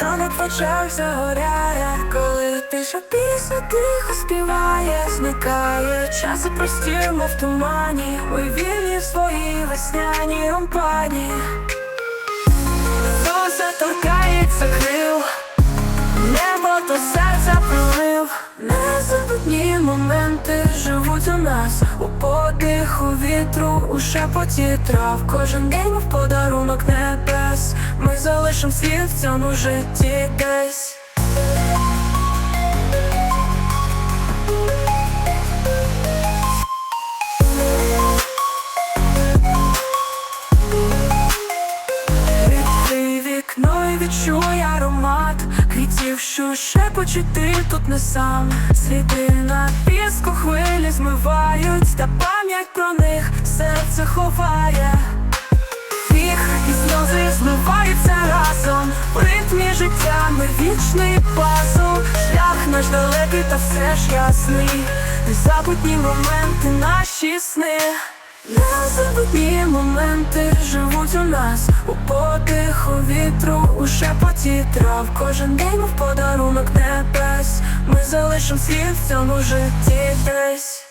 ранок в очах загоряє, коли тиша пісня тихо співає, зникає час і простір, мов тумані, ми вільні в своїй весняній ромпані. Моменти живуть у нас, у подиху вітру, у шепоті трав, кожен день в подарунок небес. Ми залишим слід в цьому житті десь. Шепочуть ти тут не сам? Сліди на піску хвилі змивають Та пам'ять про них серце ховає. Віх і сльози зливаються разом. В ритмі життя ми вічний пазл. Шлях наш далекий та все ж ясний. Незабутні моменти наші сни Незабутні моменти живуть у нас. У подиху вітру, у шепоті трав. Кожен день в подарунок небес. Ми залишимо слід в цьому житті десь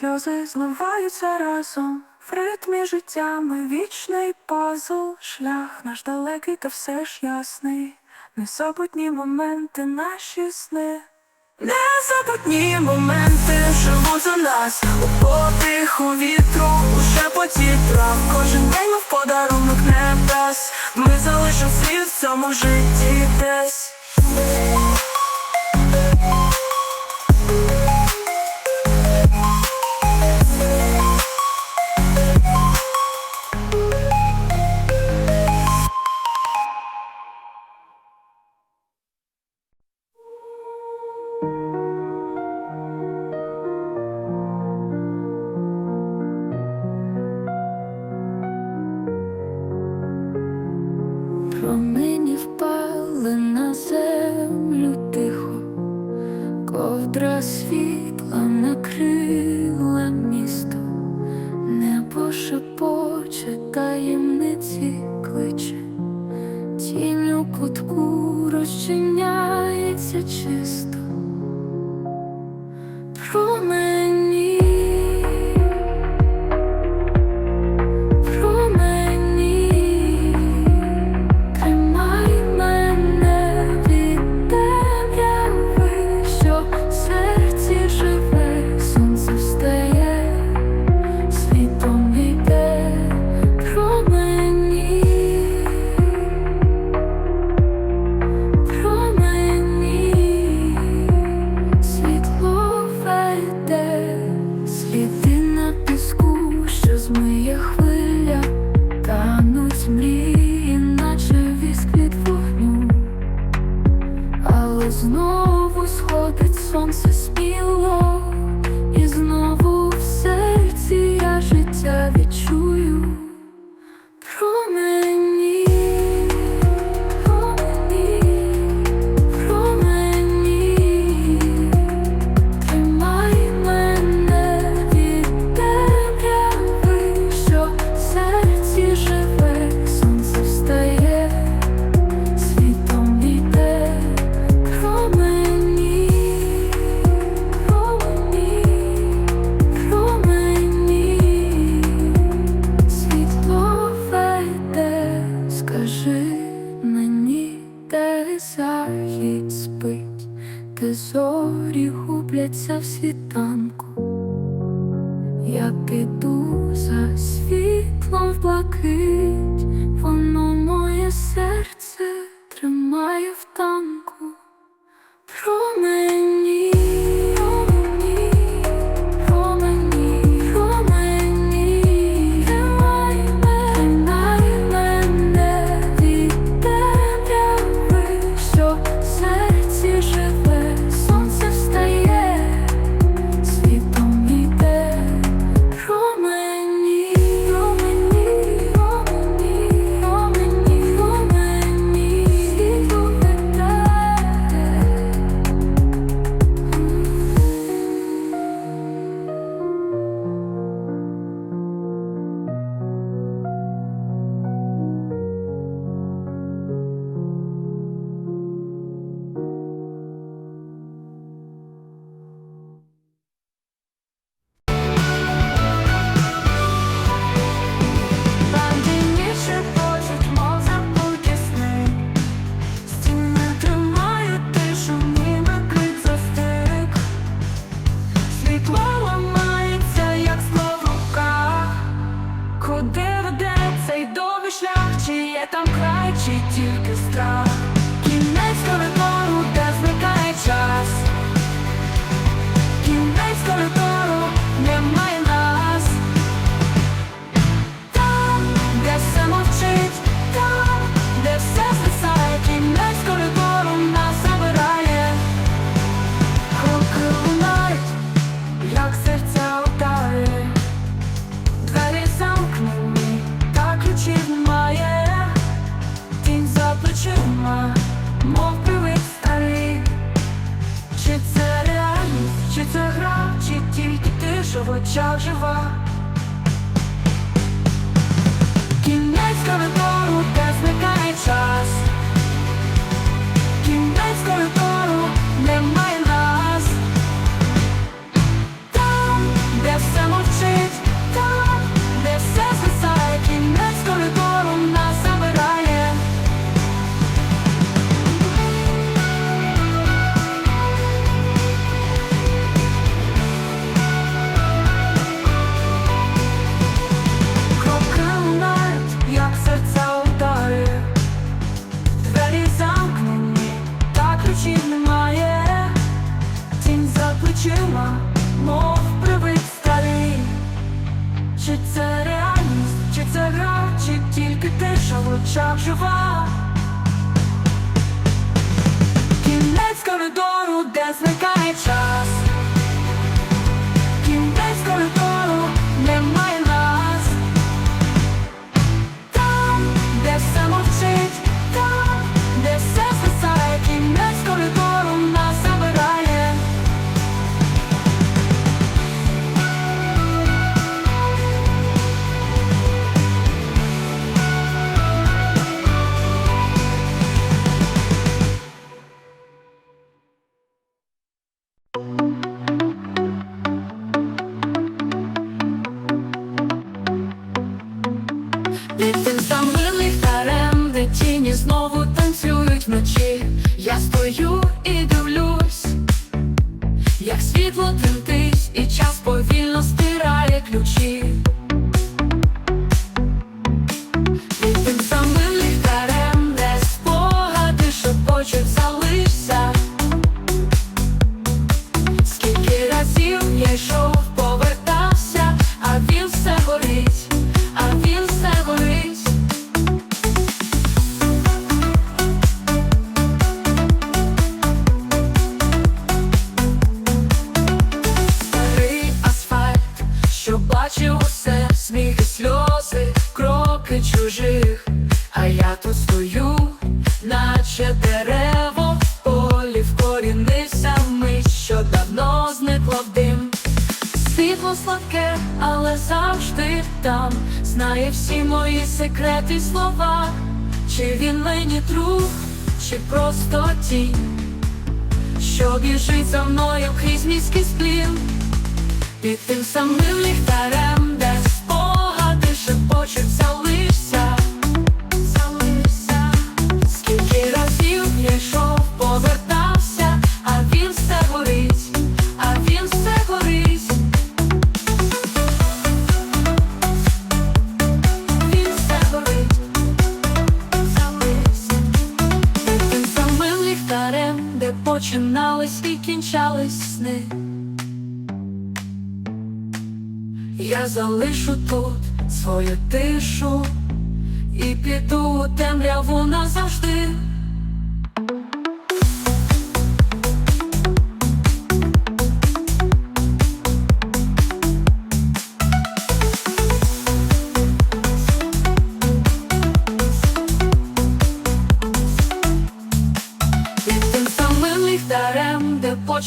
сльози зливаються разом В ритмі життя ми вічний пазл Шлях наш далекий та все ж ясний. Незабутні моменти наші сни. Незабутні моменти живуть у нас. У подиху вітру, у шепоті трав Кожен день ми в подарунок небес. Ми залишим слід в цьому житті десь світла накрила місто, небо шепоче таємниці кличе, зорі в світанку. Я піду за світлом в блакить, воно моє серце там край, тільки страх. Кінець коридору, де зникає час. Кінець коридору немає плечима, мов привид старий. Чи це реальність, чи це гра, чи тільки тиша в очах жива? Кінець коридору, де зникає час. Де тіні знову танцюють вночі. Я стою і дивлюсь, як світло тремтить, і час повільно стирає ключі. Але завжди там знає всі мої секрети слова. Чи він мені друг, чи просто тінь, що біжить за мною крізь міський сплін. Під тим самим ліхтарем, де спогади шепочуть, починались і кінчались сни. Я залишу тут свою тишу і піду у темряву назавжди.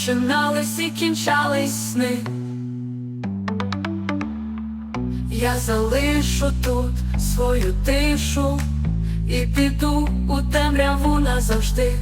Починались і кінчались сни. Я залишу тут свою тишу і піду у темряву назавжди.